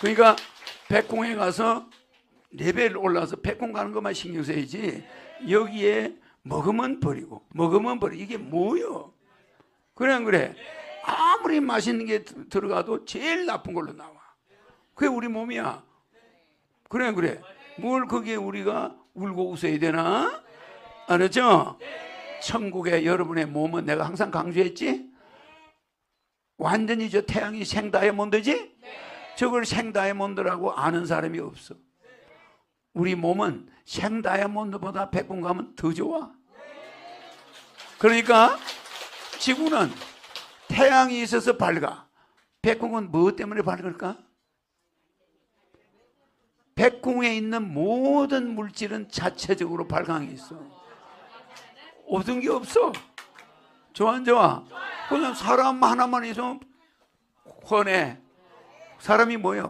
그러니까 백공에 가서 레벨 올라서 백공 가는 것만 신경 써야지 여기에 먹으면 버리고 먹으면 버리고 이게 뭐요? 그래 안 그래? 아무리 맛있는 게 들- 들어가도 제일 나쁜 걸로 나와. 그게 우리 몸이야. 그래 안 그래? 뭘 거기에 우리가 울고 웃어야 되나? 알았죠? 천국의 여러분의 몸은 내가 항상 강조했지? 완전히 저 태양이 생 다이아몬드지? 저걸 생다이아몬드라고 아는 사람이 없어. 우리 몸은 생다이아몬드보다 백분 가면 더 좋아. 그러니까 지구는 태양이 있어서 밝아. 백궁은 무엇 때문에 밝을까? 백궁에 있는 모든 물질은 자체적으로 발광이 있어. 없은 게 없어. 좋아 안 좋아? 그냥 사람 하나만 있으면 훤해. 사람이 뭐예요?